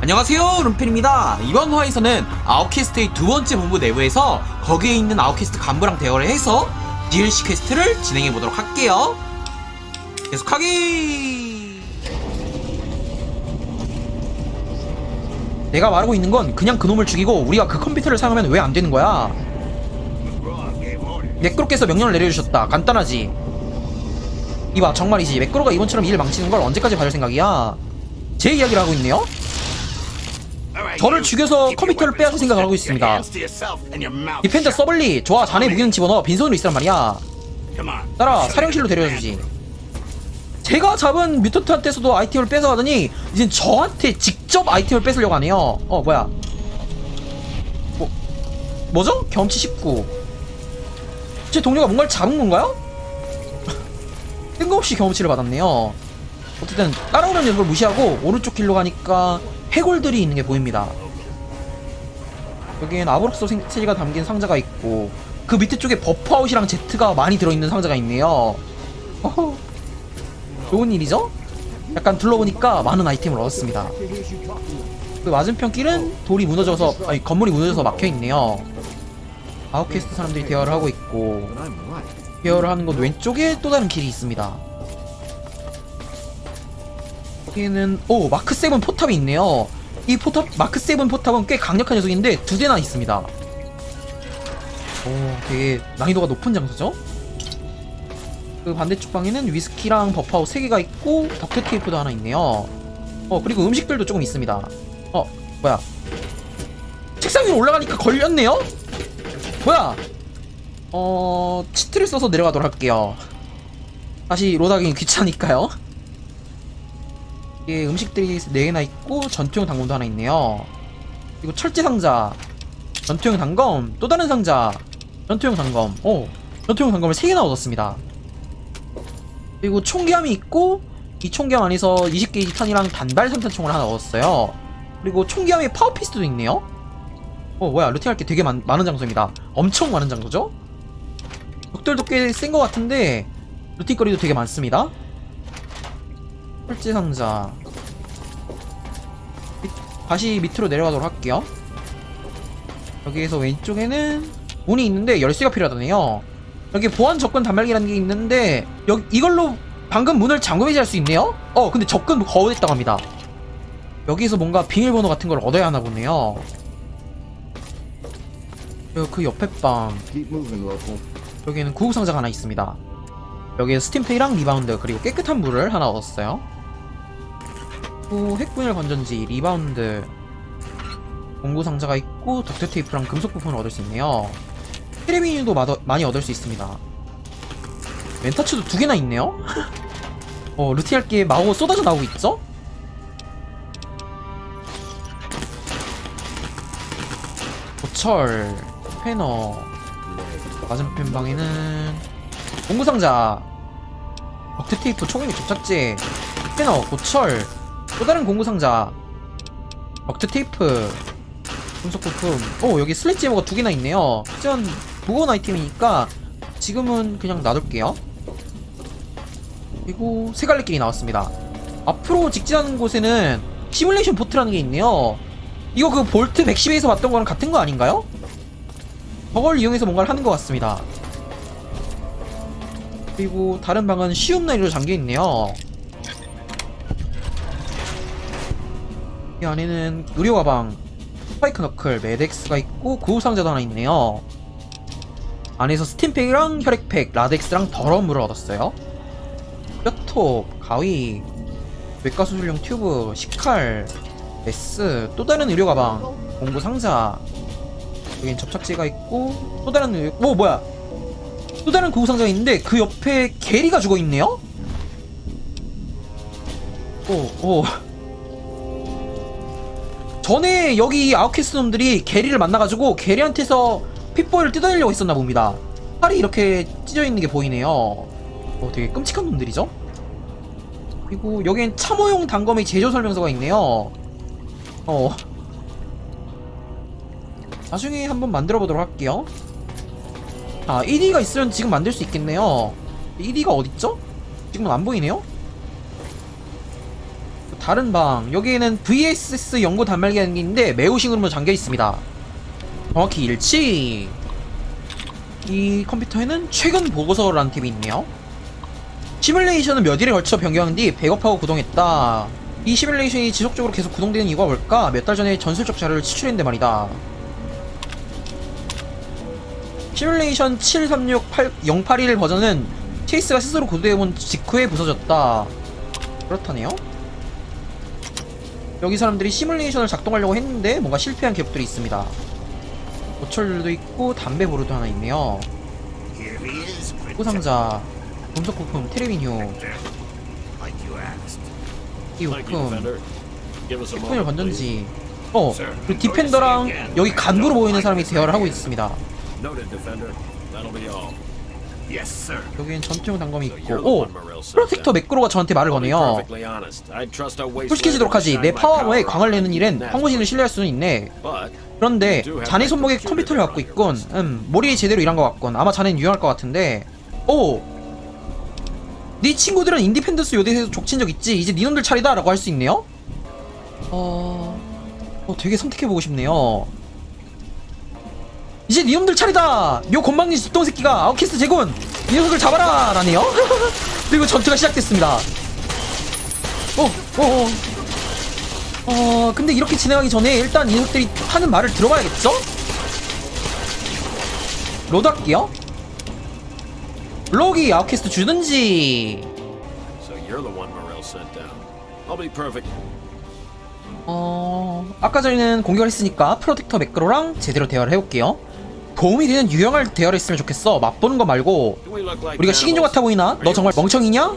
안녕하세요 룸펜입니다 이번 화에서는 아웃캐스트의 두 번째 본부 내부에서 거기에 있는 아웃캐스트 간부랑 대화를 해서 DLC 퀘스트를 진행해 보도록 할게요 계속하기 내가 말하고 있는 건 그냥 그놈을 죽이고 우리가 그 컴퓨터를 사용하면 왜 안 되는 거야? 매끄럽게서 명령을 내려주셨다. 간단하지. 이봐 정말이지. 매끄러가 이번처럼 일을 망치는 걸 언제까지 봐줄 생각이야? 제 이야기를 하고 있네요. 저를 죽여서 컴퓨터를 빼앗을 생각을 하고 있습니다. 디펜더 서블리 좋아 자네 무기는 집어넣어 빈손으로 있으란 말이야. 따라 사령실로 데려다 주지. 제가 잡은 뮤턴트한테서도 아이템을 뺏어가더니 이젠 저한테 직접 아이템을 뺏으려고 하네요. 어 뭐야? 뭐 뭐죠? 경치 19. 제 동료가 뭔가를 잡은 건가요? 뜬금없이 경험치를 받았네요. 어쨌든 따라오는 녀석을 무시하고 오른쪽 길로 가니까 해골들이 있는 게 보입니다. 여기엔 아브록소 생체가 담긴 상자가 있고 그 밑에 쪽에 버프아웃이랑 제트가 많이 들어있는 상자가 있네요. 어허. 좋은 일이죠? 약간 둘러보니까 많은 아이템을 얻었습니다. 그 맞은편 길은 돌이 무너져서 아니 건물이 무너져서 막혀 있네요. 아웃캐스트 사람들이 대화를 하고 있고 대화를 하는 곳 왼쪽에 또 다른 길이 있습니다. 여기는 오 마크 7 포탑이 있네요. 이 포탑 마크 7 포탑은 꽤 강력한 녀석인데 두 대나 있습니다. 오 되게 난이도가 높은 장소죠? 그 반대쪽 방에는 위스키랑 버프아웃 3개가 있고 덕트 테이프도 하나 있네요. 어 그리고 음식들도 조금 있습니다. 어 뭐야? 책상 위로 올라가니까 걸렸네요? 뭐야? 어 치트를 써서 내려가도록 할게요. 다시 로다기 귀찮으니까요. 이게 음식들이 4개나 있고 전투용 당검도 하나 있네요. 그리고 철제 상자, 전투용 단검, 또 다른 상자, 전투용 단검. 오, 전투용 단검을 3개나 얻었습니다. 그리고 총기함이 있고 이 총기함 안에서 20게이지 탄이랑 단발 산탄총을 하나 얻었어요. 그리고 총기함에 파워피스도 있네요. 어 뭐야 루팅할 게 되게 많, 많은 장소입니다. 엄청 많은 장소죠? 적들도 꽤 센 것 같은데 루팅거리도 되게 많습니다. 철제 상자 밑- 다시 밑으로 내려가도록 할게요. 여기에서 왼쪽에는 문이 있는데 열쇠가 필요하다네요. 여기 보안 접근 단말기라는 게 있는데 여기 이걸로 방금 문을 잠금 해제할 수 있네요? 어 근데 접근 거부됐다고 합니다. 여기서 뭔가 비밀번호 같은 걸 얻어야 하나 보네요. 그 옆에 방 여기에는 구급 상자가 하나 있습니다. 여기에 스팀페이랑 리바운드 그리고 깨끗한 물을 하나 얻었어요. 또 핵분열 건전지 리바운드 공구 상자가 있고 덕트 테이프랑 금속 부품을 얻을 수 있네요. 테레비뉴도 마더, 많이 얻을 수 있습니다. 멘타츠도 두 개나 있네요? 어, 루티할 게 마구 쏟아져 나오고 있죠? 고철, 패너, 맞은편 방에는 공구상자, 덕트 테이프, 총알미 접착제, 패너, 고철, 또 다른 공구 상자, 덕트테이프, 금속 부품. 오 여기 슬래지해머가 두 개나 있네요. 하지만 무거운 아이템이니까 지금은 그냥 놔둘게요. 그리고 세 갈래 길이 나왔습니다. 앞으로 직진하는 곳에는 시뮬레이션 보트라는 게 있네요. 이거 그 볼트 110에서 봤던 거랑 같은 거 아닌가요? 저걸 이용해서 뭔가를 하는 것 같습니다. 그리고 다른 방은 쉬움 나이로 잠겨 있네요. 이 안에는 의료 가방, 스파이크 너클, 메덱스가 있고 구호 상자도 하나 있네요. 안에서 스팀팩이랑 혈액팩, 라덱스랑 더러운 물을 얻었어요. 뼈톱, 가위, 외과 수술용 튜브, 식칼, 메스, 또 다른 의료 가방, 공구 상자. 여긴 접착제가 있고 또 다른 의료, 오 뭐야? 또 다른 구호 상자가 있는데 그 옆에 게리가 죽어 있네요. 오 오. 전에 여기 아웃캐스트 놈들이 게리를 만나가지고 게리한테서 핏볼을 뜯어내려고 했었나 봅니다. 팔이 이렇게 찢어 있는 게 보이네요. 어, 되게 끔찍한 놈들이죠? 그리고 여기엔 참호용 단검의 제조 설명서가 있네요. 어. 나중에 한번 만들어 보도록 할게요. 아, 1위가 있으면 지금 만들 수 있겠네요. 1위가 어딨죠? 지금은 안 보이네요? 다른 방 여기에는 VSS 연고 단말기 하는 게 있는데 매우 싱으로 잠겨 있습니다. 정확히 일치. 이 컴퓨터에는 최근 보고서라는 탭이 있네요. 시뮬레이션은 몇 일에 걸쳐 변경한 뒤 백업하고 구동했다. 이 시뮬레이션이 지속적으로 계속 구동되는 이유가 뭘까? 몇 달 전에 전술적 자료를 치출했는데 말이다. 시뮬레이션 736081 버전은 체이스가 스스로 고도해본 직후에 부서졌다. 그렇다네요. 여기 사람들이 시뮬레이션을 작동하려고 했는데 뭔가 실패한 기업들이 있습니다. 고철도 있고 담배 보루도 하나 있네요. 포상자, 금속 부품, 테레비뉴, 이 우품, 식품을 건전지. 어, 그리고 디펜더랑 여기 간부로 보이는 사람이 대화를 하고 있습니다. 여기엔 전투용 단검이 있고, 오! 프로텍터 매크로가 저한테 말을 거네요. 솔직해지도록 하지. 내 파워아머에 광을 내는 일엔 황무진을 신뢰할 수는 있네. 그런데 자네 손목에 컴퓨터를 갖고 있군. 음, 머리에 제대로 일한 것 같군. 아마 자네는 유용할 것 같은데. 오! 네 친구들은 인디펜던스 요새에서 족친 적 있지. 이제 네 놈들 차례다. 라고 할 수 있네요? 어... 어, 되게 선택해보고 싶네요. 이제 네 놈들 차례다! 요 건방진 뒷동 새끼가 아웃캐스트 제군! 이 녀석을 잡아라! 라네요? 그리고 전투가 시작됐습니다. 어, 어, 어. 어, 근데 이렇게 진행하기 전에 일단 이 녀석들이 하는 말을 들어봐야겠죠? 로드 할게요. 로기 아웃캐스트 주든지. 어, 아까 전에는 공격을 했으니까 프로텍터 매크로랑 제대로 대화를 해볼게요. 도움이 되는 유용할 대화를 했으면 좋겠어. 맛보는 거 말고. 우리가 식인종 같아 보이나? 너 정말 멍청이냐?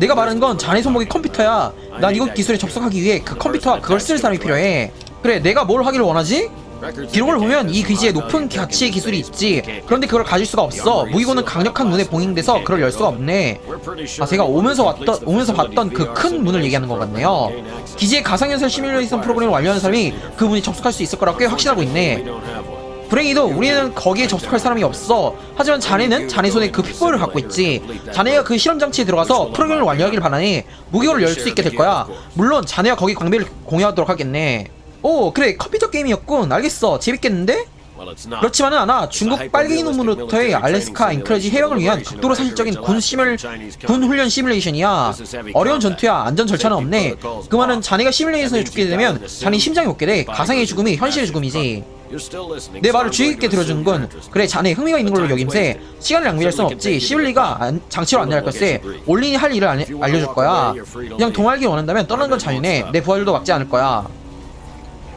내가 말하는 건 자네 손목에 컴퓨터야. 난 이것 기술에 접속하기 위해 그 컴퓨터와 그걸 쓸 사람이 필요해. 그래, 내가 뭘 하기를 원하지? 기록을 보면 이 some 높은 가치의 기술이 있지. 그런데 그걸 가질 수가 없어. 무기고는 강력한 문에 봉인돼서 그걸 열 수가 없네. 아, 제가 오면서 왔던 오면서 봤던 그 큰 문을 얘기하는 것 같네요. 기지의 가상현실 시뮬레이션 프로그램을 완료한 사람이 그 문에 접속할 수 있을 거라고 꽤 확신하고 있네. 불행히도 우리는 거기에 접속할 사람이 없어. 하지만 자네는 자네 손에 그 핏볼을 갖고 있지. 자네가 그 실험 장치에 들어가서 프로그램을 완료하길 바라니 무기고를 열 수 있게 될 거야. 물론 자네와 거기 광배를 공유하도록 하겠네. 오, 그래 컴퓨터 게임이었군. 알겠어. 재밌겠는데? 그렇지만은 않아. 중국 빨갱이 놈으로부터의 알래스카 앵커레지 해역을 위한 극도로 사실적인 군 시뮬 군 훈련 시뮬레이션이야. 어려운 전투야. 안전 절차는 없네. 그 말은 자네가 시뮬레이션에 죽게 되면 자네 심장이 없게 돼. 가상의 죽음이 현실의 죽음이지. 내 말을 주의 깊게 some interest. 그래, 자네 흥미가 있는 걸로 여김새. 시간을 낭비할 순 없지. 시블리가 안- 장치로 안내할 걸세. 올린이 할 일을 안- 알려줄 거야. 그냥 동할기 원한다면 떠나는 건 자유네. 내 부하들도 막지 않을 거야.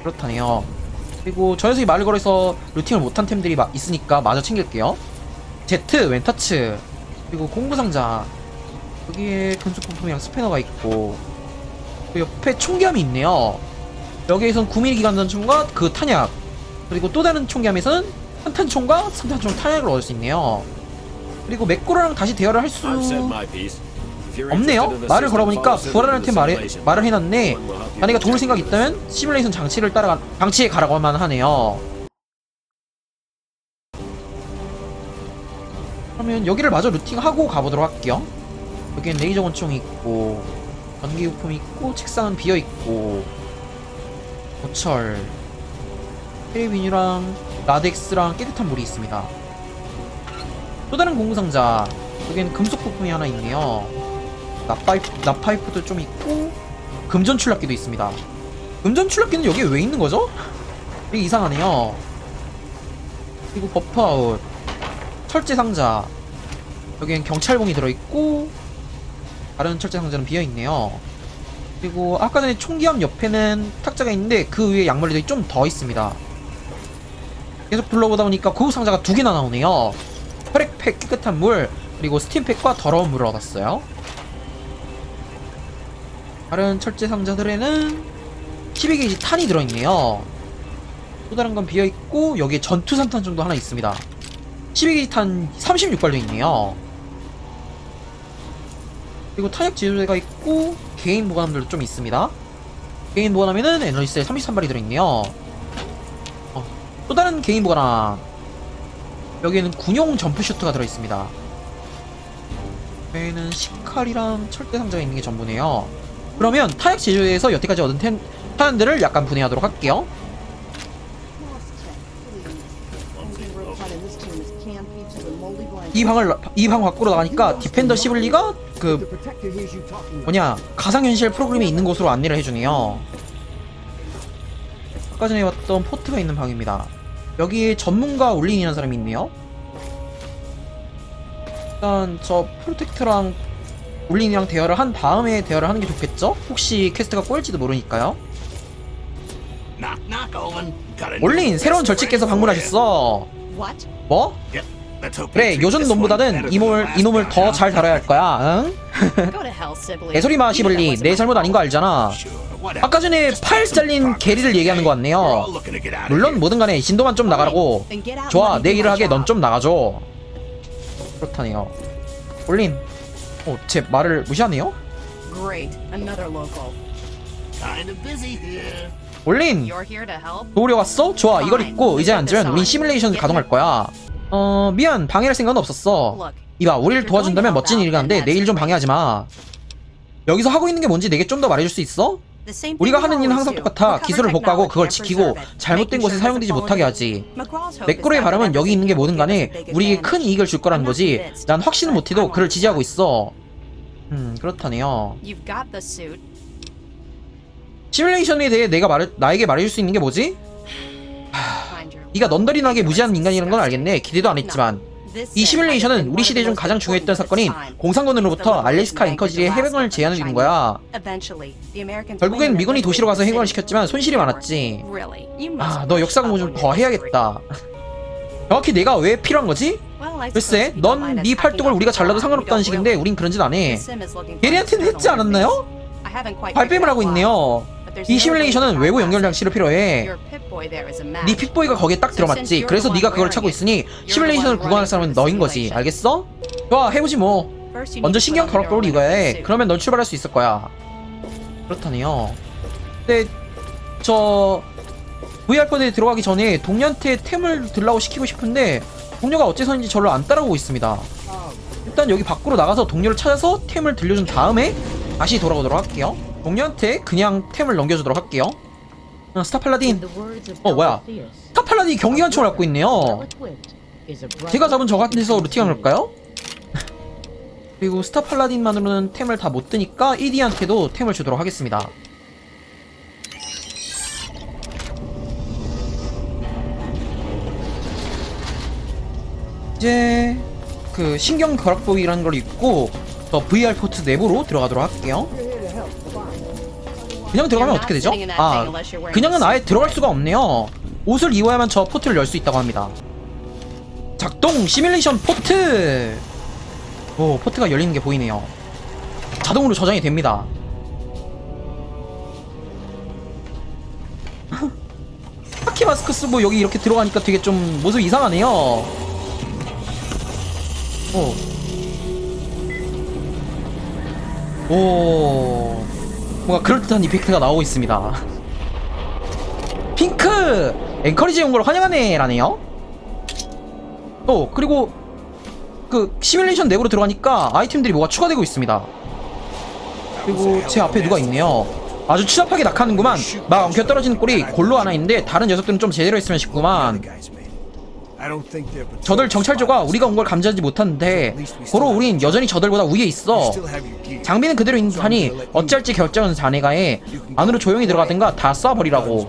그렇다네요. 그리고 저 녀석이 말을 걸어서 루팅을 못한 템들이 막 있으니까 마저 챙길게요. 제트, 웬터츠, 그리고 공구상자. 여기에 금속 부품이랑 스패너가 있고, 그 옆에 총기함이 있네요. 여기에선 9mm 기관단총과 그 탄약, 그리고 또 다른 총기함에서는 한탄총과 삼탄총 탄약을 얻을 수 있네요. 그리고 맥고라랑 다시 대화를 할 수 없네요. 말을 걸어보니까 the 말해, simulation. 말을 해놨네. 자네가 도울 check 생각 this. 있다면 시뮬레이션 장치를 따라가 장치에 가라고만 하네요. 그러면 여기를 마저 루팅하고 가보도록 할게요. 여기엔 레이저 권총이 있고 전기 부품이 있고 책상은 비어 있고 고철 테레비뉴랑 라덱스랑 깨끗한 물이 있습니다. 또 다른 공구상자 여기엔 금속 부품이 하나 있네요. 납파이프, 납파이프도 좀 있고 금전 출납기도 있습니다. 금전 출납기는 여기에 왜 있는 거죠? 되게 이상하네요. 그리고 버프아웃, 철제 상자. 여기엔 경찰봉이 들어있고 다른 철제 상자는 비어 있네요. 그리고 아까 전에 총기함 옆에는 탁자가 있는데 그 위에 약물들이 좀 더 있습니다. 계속 불러보다 보니까 고급 상자가 두 개나 나오네요. 혈액팩 깨끗한 물 그리고 스팀팩과 더러운 물을 얻었어요. 다른 철제 상자들에는 12게이지 탄이 들어있네요. 또 다른 건 비어있고 여기에 전투 산탄 정도 하나 있습니다. 12게이지 탄 36발도 있네요. 그리고 탄약 지도대가 있고 개인 보관함들도 좀 있습니다. 개인 보관함에는 에너지셀 33발이 들어있네요. 어, 또 다른 개인 보관함 여기에는 군용 점프 슈트가 들어있습니다. 여기에는 시칼이랑 철제 상자가 있는 게 전부네요. 그러면 타약 제조에서 여태까지 얻은 텐, 타연들을 약간 분해하도록 할게요. 이 방을 이 방 밖으로 나가니까 디펜더 시블리가 그 뭐냐 가상현실 프로그램이 있는 곳으로 안내를 해주네요. 아까 전에 봤던 포트가 있는 방입니다. 여기에 전문가 올린이라는 사람이 있네요. 일단 저 프로텍트랑 올린이랑 대화를 한 다음에 대화를 하는 게 좋겠죠? 혹시 퀘스트가 꼬일지도 모르니까요. 올린 새로운 절칙께서 방문하셨어. 뭐? 그래 요즘 놈보다는 이놈을 이놈을 더 잘 다뤄야 할 거야. 응? Go to hell, Sibley. 개소리 마 시블리 내 잘못 아닌 거 알잖아. 아까 전에 팔 잘린 게리를 얘기하는 거 같네요. 물론 뭐든 간에 진도만 좀 나가라고. 좋아 내 일을 하게 넌 좀 나가줘. 그렇다네요. 올린. 어, 제 말을 무시하네요? 올린! 도우려 왔어? 좋아 이걸 입고 의자에 앉으면 우린 시뮬레이션 가동할 거야. 어 미안 방해할 생각은 없었어. 이봐 우리를 도와준다면 멋진 일이 간데 내일 좀 방해하지 마. 여기서 하고 있는 게 뭔지 내게 좀 더 말해줄 수 있어? 우리가 하는 일은 항상. 똑같아. 기술을 복구하고 그걸 지키고 잘못된 곳에 사용되지 못하게 하지. That 바람은 여기 있는 게 뭐든 간에 우리에게 큰. 이익을 줄 거라는 거지. 난 확신은 못해도 그를 지지하고. 있어. 음 그렇다네요. 시뮬레이션에 대해 내가 말해 나에게 말해줄 수 있는 게 뭐지? Your 네가 넌더리나게 무지한 인간이라는 건 알겠네. 기대도 안 했지만. 이 시뮬레이션은 우리 좀 most 가장 중요했던 사건인. 공산군으로부터 알래스카 앵커지리의 해방을 제안을 드린 거야. 결국엔 미군이 도시로 가서 해방을. 시켰지만 손실이 많았지. 아, 너 역사 공부 좀 더 해야겠다. 정확히 내가 왜 필요한 거지? 글쎄, 넌네 hacking 우리가 잘라도 상관없다는. 식인데 우린 그런 짓 안 해. External 했지 않았나요? 발뺌을 하고 있네요. 이 시뮬레이션은 외부 연결 장치로 필요해. 네 픽보이가 거기에 딱 들어맞지. 그래서 네가 그걸 찾고 있으니 시뮬레이션을 구간할 사람은 너인 거지. 알겠어? 좋아, 해보지 뭐. 먼저 신경 해. Olympic suit. 그러면 넌 출발할 수 있을 거야. 그렇다네요. 근데 저 VR 포드에 들어가기 전에 동료한테 템을 들라고 시키고 싶은데 동료가 어째서인지 저를 안 따라오고 있습니다. 일단 여기 밖으로 나가서 동료를 찾아서 템을 들려준 다음에 다시 돌아오도록 할게요. 동료한테 그냥 템을 넘겨주도록 할게요. 어, 스타 팔라딘. 어 뭐야? 스타 팔라딘이 경기관 총을 갖고 있네요. 제가 잡은 저 같은 데서 루팅한 걸까요? 그리고 스타 팔라딘만으로는 템을 다 못 드니까 이디한테도 템을 주도록 하겠습니다. 이제 그 신경 결합복이라는 걸 입고 저 VR 포트 내부로 들어가도록 할게요. 그냥 들어가면 어떻게 되죠? 아, 그냥은 아예 들어갈 수가 없네요. 옷을 입어야만 저 포트를 열 수 있다고 합니다. 작동 시뮬레이션 포트! 오, 포트가 열리는 게 보이네요. 자동으로 저장이 됩니다. 하키 마스크 쓰고 여기 이렇게 들어가니까 되게 좀 모습이 이상하네요. 오. 오. 뭔가 그럴듯한 이펙트가 나오고 있습니다. 핑크! 엔커리지 온걸 환영하네! 라네요. 어, 그리고 그 시뮬레이션 내부로 들어가니까 아이템들이 뭐가 추가되고 있습니다. 그리고 제 앞에 누가 있네요. 아주 추잡하게 낙하는구만. 막 엉켜 떨어지는 꼴이 골로 하나 있는데 다른 녀석들은 좀 제대로 했으면 싶구만. 저들 정찰조가 우리가 온 걸 감지하지 못하는데 고로 우린 여전히 저들보다 위에 있어. 장비는 그대로 있하니 어찌할지 결정은 자네가 해. 안으로 조용히 들어가든가 다 쏴버리라고.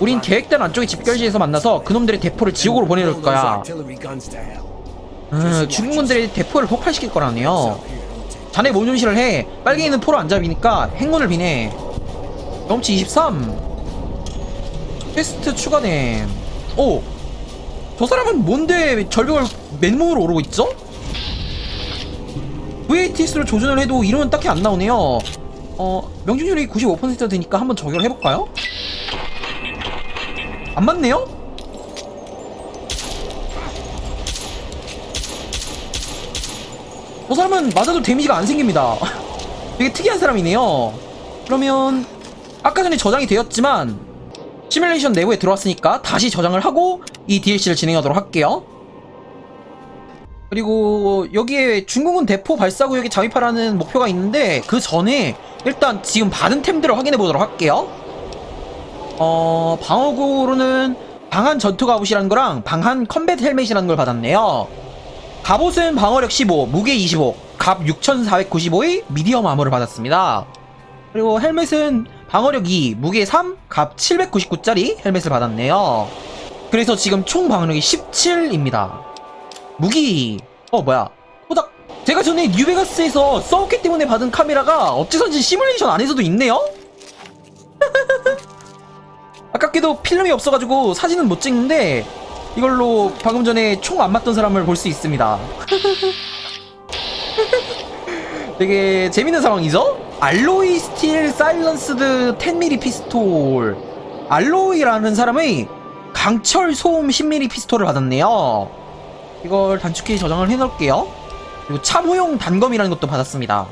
우린 계획대로 안쪽의 집결지에서 만나서 그놈들의 대포를 지옥으로 보내놓을 거야. 음, 죽은 분들의 대포를 폭발시킬 거라네요. 자네 몸종실을 해. 빨갱이는 포로 안 잡이니까 행운을 비네. 경치 23. 퀘스트 추가됨. 오. 저 사람은 뭔데 절벽을 맨몸으로 오르고 있죠? VATS로 조준을 해도 이름은 딱히 안 나오네요. 어, 명중률이 95% 되니까 한번 적용을 해볼까요? 안 맞네요? 저 사람은 맞아도 데미지가 안 생깁니다. 되게 특이한 사람이네요. 그러면 아까 전에 저장이 되었지만 시뮬레이션 내부에 들어왔으니까 다시 저장을 하고 이 DLC를 진행하도록 할게요. 그리고 여기에 중국은 대포 발사구역에 잠입하라는 목표가 있는데 그 전에 일단 지금 받은 템들을 확인해 보도록 할게요. 어 방어구로는 방한 전투 갑옷이라는 거랑 방한 컴뱃 헬멧이라는 걸 받았네요. 갑옷은 방어력 15, 무게 25, 갑 6495의 미디엄 아머를 받았습니다. 그리고 헬멧은 방어력 2, 무게 3, 갑 799짜리 헬멧을 받았네요. 그래서 지금 총 방어력이 17입니다. 무기 어 뭐야 호닥 제가 전에 뉴베가스에서 싸웠기 때문에 받은 카메라가 어째선지 시뮬레이션 안에서도 있네요? 아깝게도 필름이 없어가지고 사진은 못 찍는데 이걸로 방금 전에 총 안 맞던 사람을 볼 수 있습니다 되게 재밌는 상황이죠? 알로이 스틸 사일런스드 10mm 피스톨 알로이라는 사람의 강철 소음 10mm 피스톨을 받았네요 이걸 단축키 저장을 해놓을게요. 그리고 참호용 단검이라는 것도 받았습니다.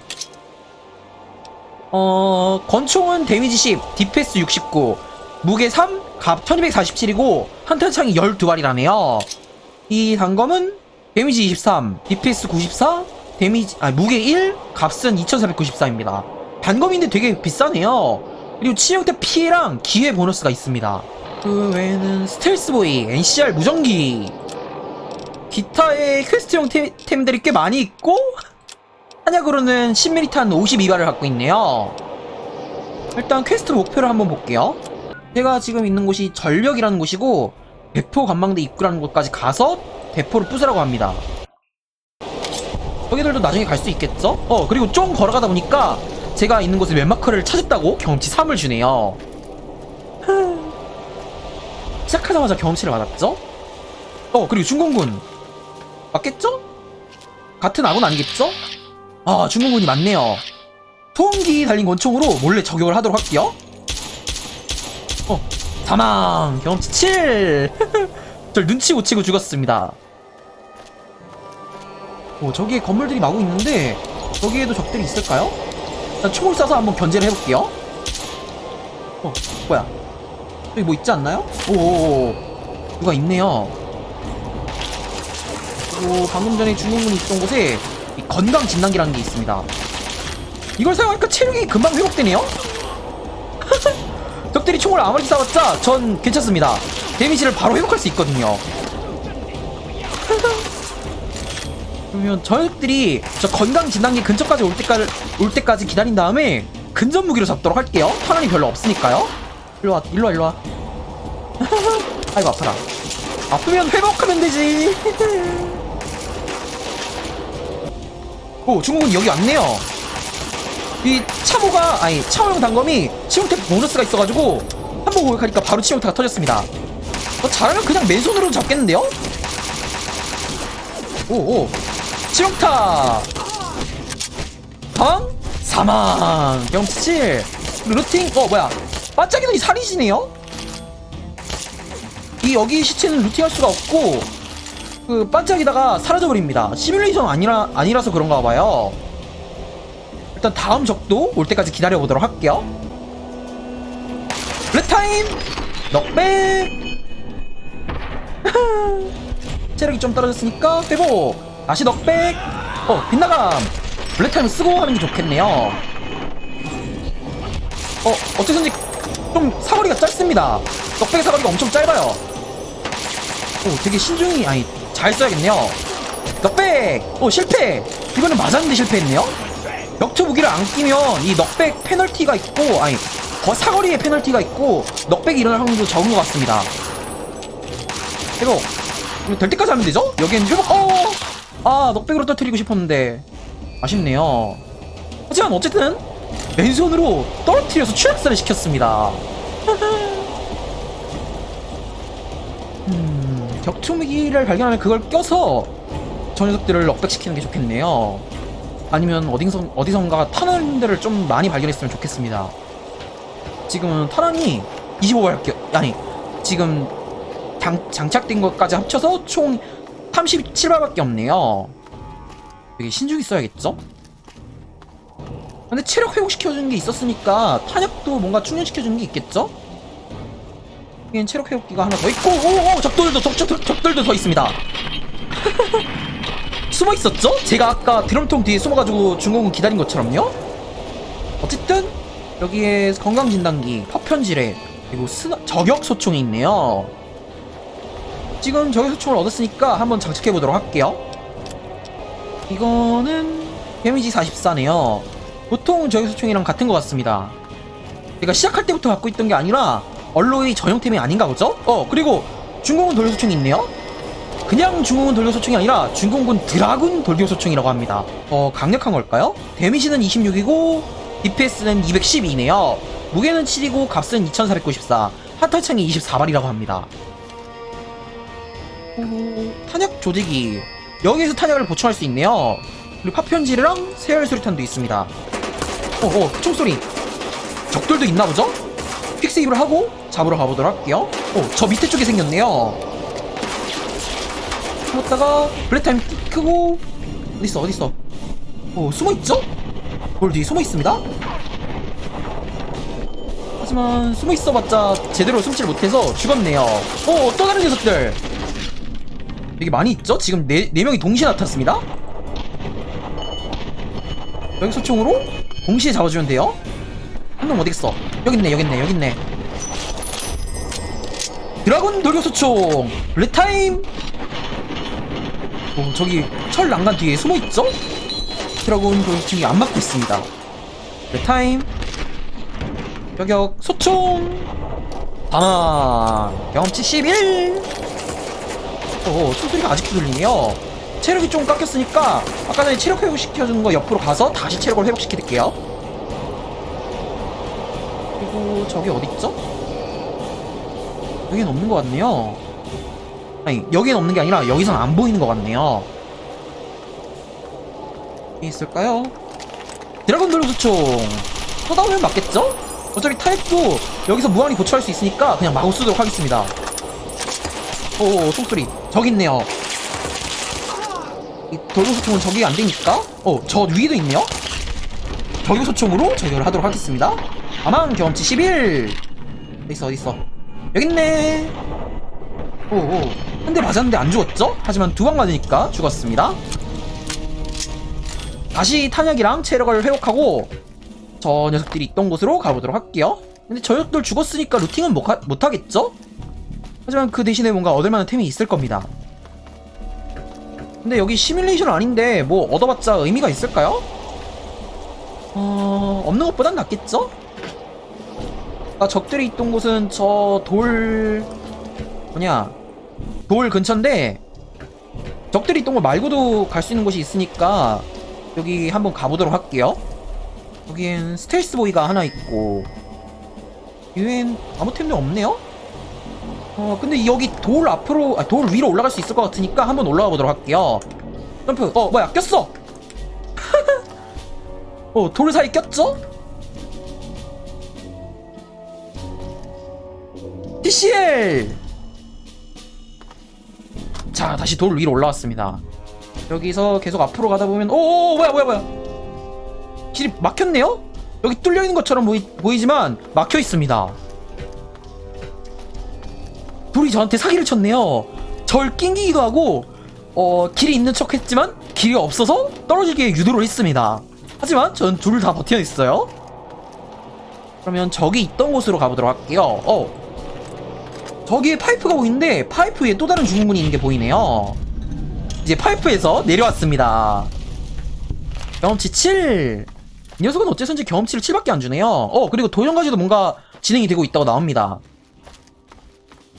어, 권총은 데미지 10, 디패스 69, 무게 3, 갑 1247이고, 한탄창이 12발이라네요. 이 단검은 데미지 23, 디패스 94, 데미지, 아, 무게 1, 값은 2494입니다. 단검인데 되게 비싸네요. 그리고 치명타 피해랑 기회 보너스가 있습니다. 그 외에는 스텔스보이, NCR 무전기, 기타의 퀘스트용 템, 템들이 꽤 많이 있고 한약으로는 10m탄 52발을 갖고 있네요 일단 퀘스트 목표를 한번 볼게요 제가 지금 있는 곳이 절벽이라는 곳이고 대포 관망대 입구라는 곳까지 가서 대포를 부수라고 합니다 저기들도 나중에 갈 수 있겠죠? 어 그리고 좀 걸어가다 보니까 제가 있는 곳에 웬마커를 찾았다고 경치 3을 주네요 시작하자마자 경치를 받았죠? 어 그리고 중공군 맞겠죠? 같은 악은 아니겠죠? 아 중공군이 맞네요 소음기 달린 권총으로 몰래 저격을 하도록 할게요 어 사망 경험치 7 절 눈치 못 채고 죽었습니다 오 저기에 건물들이 마구 있는데 저기에도 적들이 있을까요? 일단 총을 쏴서 한번 견제를 해볼게요 어 뭐야 여기 뭐 있지 않나요? 오오오 누가 있네요 그리고 방금 전에 중국문이 있던 곳에 이 건강 진단기라는 게 있습니다. 이걸 사용하니까 체력이 금방 회복되네요? 적들이 총을 아무리 쏴봤자 전 괜찮습니다. 데미지를 바로 회복할 수 있거든요. 그러면 저녁들이 저 건강 진단기 근처까지 올 때까지, 올 때까지 기다린 다음에 근접 무기로 잡도록 할게요. 탄환이 별로 없으니까요. 일로 와, 일로 와, 일로 와. 아이고, 아파라. 아프면 회복하면 되지. 오 중국은 여기 왔네요 이 차모가 아니 차오용 단검이 치명타 보너스가 있어가지고 한번 공격하니까 바로 치명타가 터졌습니다 어, 잘하면 그냥 맨손으로 잡겠는데요? 오오 치명타 방 사망 경치 7 루팅 어 뭐야 반짝이는 이 살이시네요? 이 여기 시체는 루팅할 수가 없고 그 반짝이다가 사라져버립니다. 시뮬레이션 아니라 아니라서 그런가 봐요. 일단 다음 적도 올 때까지 기다려 보도록 할게요. 블랙타임 넉백 체력이 좀 떨어졌으니까 회복 다시 넉백 어 빗나감 블랙타임 쓰고 하는 게 좋겠네요. 어 어째선지 좀 사거리가 짧습니다. 넉백의 사거리가 엄청 짧아요. 오 되게 신중히 아니 잘 써야겠네요. 넉백! 오, 실패! 이거는 맞았는데 실패했네요? 역투 무기를 안 끼면 이 넉백 페널티가 있고, 아니, 더 사거리에 페널티가 있고, 넉백이 일어날 확률도 적은 것 같습니다. 이거 될 때까지 하면 되죠? 여기엔 회복, 어! 아, 넉백으로 터뜨리고 싶었는데. 아쉽네요. 하지만 어쨌든, 맨손으로 떨어뜨려서 추락사를 시켰습니다. 음, 격투무기를 발견하면 그걸 껴서 저 녀석들을 넉백시키는 게 좋겠네요. 아니면 어디선, 어디선가 탄환들을 좀 많이 발견했으면 좋겠습니다. 지금은 탄환이 25발밖에, 아니, 지금 장, 장착된 것까지 합쳐서 총 37발밖에 없네요. 되게 신중히 써야겠죠? 근데 체력 회복시켜주는 게 있었으니까 탄약도 뭔가 충전시켜주는 게 있겠죠? 여기엔 체력 회복기가 하나 더 있고 오오 적들도 적, 적, 적들도 더 있습니다 숨어 있었죠? 제가 아까 드럼통 뒤에 숨어가지고 중공군 기다린 것처럼요. 어쨌든 여기에 건강진단기, 파편지뢰 그리고 스나, 저격 소총이 있네요. 지금 저격 소총을 얻었으니까 한번 장착해 보도록 할게요. 이거는 데미지 44네요. 보통 저격 소총이랑 같은 것 같습니다. 제가 시작할 때부터 갖고 있던 게 아니라 얼로이 전용템이 아닌가 보죠? 어 그리고 중공군 돌격 소총이 있네요. 그냥 중공군 돌격 소총이 아니라 중공군 드라군 돌격 소총이라고 합니다. 어 강력한 걸까요? 데미지는 26이고 DPS는 212네요. 무게는 7이고 값은 2494. 하탈창이 24발이라고 합니다. 오, 탄약 조직이 여기에서 탄약을 보충할 수 있네요. 그리고 파편지르랑 세열 수리탄도 있습니다. 어어 총소리. 적들도 있나 보죠? 퀵세이브를 하고 잡으러 가보도록 할게요. 어, 저 밑에 쪽에 생겼네요. 잡았다가 블랙타임 크고 어딨어 어딨어 어 숨어있죠? 돌 뒤에 숨어있습니다 하지만 숨어있어봤자 제대로 숨질 못해서 죽었네요 어, 또 다른 녀석들 여기 많이 있죠? 지금 네, 네 명이 동시에 나타났습니다 여기 소총으로 동시에 잡아주면 돼요 한명 어디있어 있네 여기 있네 드라곤 돌격 소총 블랙타임 어, 저기 철 난간 뒤에 숨어 있죠? 드라곤 돌격총이 안 맞고 있습니다. 네, 타임. 저격 소총. 다만 경험치 11. 오, 소리가 아직도 들리네요. 체력이 좀 깎였으니까 아까 전에 체력 회복 시켜준 거 옆으로 가서 다시 체력을 회복시켜드릴게요. 그리고 저기 어디 있죠? 여긴 없는 것 같네요. 아니 여기는 없는 게 아니라 여기선 안 보이는 것 같네요 있을까요? 드래곤 돌격소총 쏟아오면 맞겠죠? 어차피 타입도 여기서 무한히 고쳐할 수 있으니까 그냥 마구 쓰도록 하겠습니다 오 총소리 저기 있네요. 이 돌격소총은 저기 안 되니까? 어 저 위에도 있네요? 저격소총으로 저격을 하도록 하겠습니다. 아만 경험치 11 어딨어 어딨어? 여기 있네. 오오. 한 대 맞았는데 안 죽었죠? 하지만 두 방 맞으니까 죽었습니다. 다시 탄약이랑 체력을 회복하고 저 녀석들이 있던 곳으로 가보도록 할게요. 근데 저 녀석들 죽었으니까 루팅은 못, 하, 못 하겠죠? 하지만 그 대신에 뭔가 얻을 만한 템이 있을 겁니다 근데 여기 시뮬레이션 아닌데 뭐 얻어봤자 의미가 있을까요? 어... 없는 것보단 낫겠죠? 아, 적들이 있던 곳은 저 돌... 뭐냐 돌 근처인데 적들이 있던 곳 말고도 갈 수 있는 곳이 있으니까 여기 한번 가보도록 할게요 여기엔 스텔스 보이가 하나 있고 유엔 아무 템도 없네요 어 근데 여기 돌 앞으로 아, 돌 위로 올라갈 수 있을 것 같으니까 한번 올라가 보도록 할게요. 점프. 어 뭐야 꼈어. 어 돌 사이 꼈죠? TCL 자 다시 돌 위로 올라왔습니다. 여기서 계속 앞으로 가다 보면 오 뭐야 뭐야 뭐야. 길이 막혔네요? 여기 뚫려 있는 것처럼 보이, 보이지만 막혀 있습니다 둘이 저한테 사기를 쳤네요 절 낑기기도 하고 어 길이 있는 척 했지만 길이 없어서 떨어지게 유도를 했습니다 하지만 전 둘 다 버텨냈어요 그러면 저기 있던 곳으로 가보도록 할게요 어 저기에 파이프가 보이는데 파이프 위에 또 다른 중문이 있는 게 보이네요. 이제 파이프에서 내려왔습니다. 경험치 7. 이 녀석은 어째서인지 경험치를 7밖에 안 주네요. 어 그리고 도전까지도 뭔가 진행이 되고 있다고 나옵니다.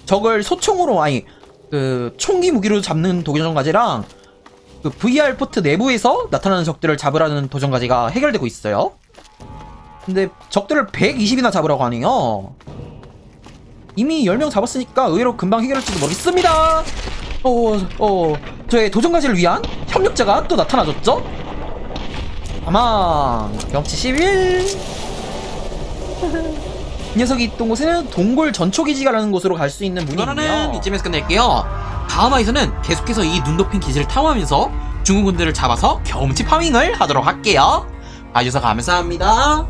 적을 소총으로 아니 그 총기 무기로 잡는 도전과제랑 그 VR 포트 내부에서 나타나는 적들을 잡으라는 도전과제가 해결되고 있어요. 근데 적들을 120이나 잡으라고 하네요. 이미 10명 잡았으니까 의외로 금방 해결할지도 모르겠습니다. 어, 어, 저의 도전과제를 위한 협력자가 또 나타나졌죠? 아마 경치 11. 이 녀석이 있던 곳에는 동굴 전초기지가라는 곳으로 갈 수 있는 문이 이거는 있네요. 이쯤에서 끝낼게요. 다음 화에서는 계속해서 이 눈 높인 기지를 탐험하면서 중국군들을 잡아서 경험치 파밍을 하도록 할게요. 봐주셔서 감사합니다.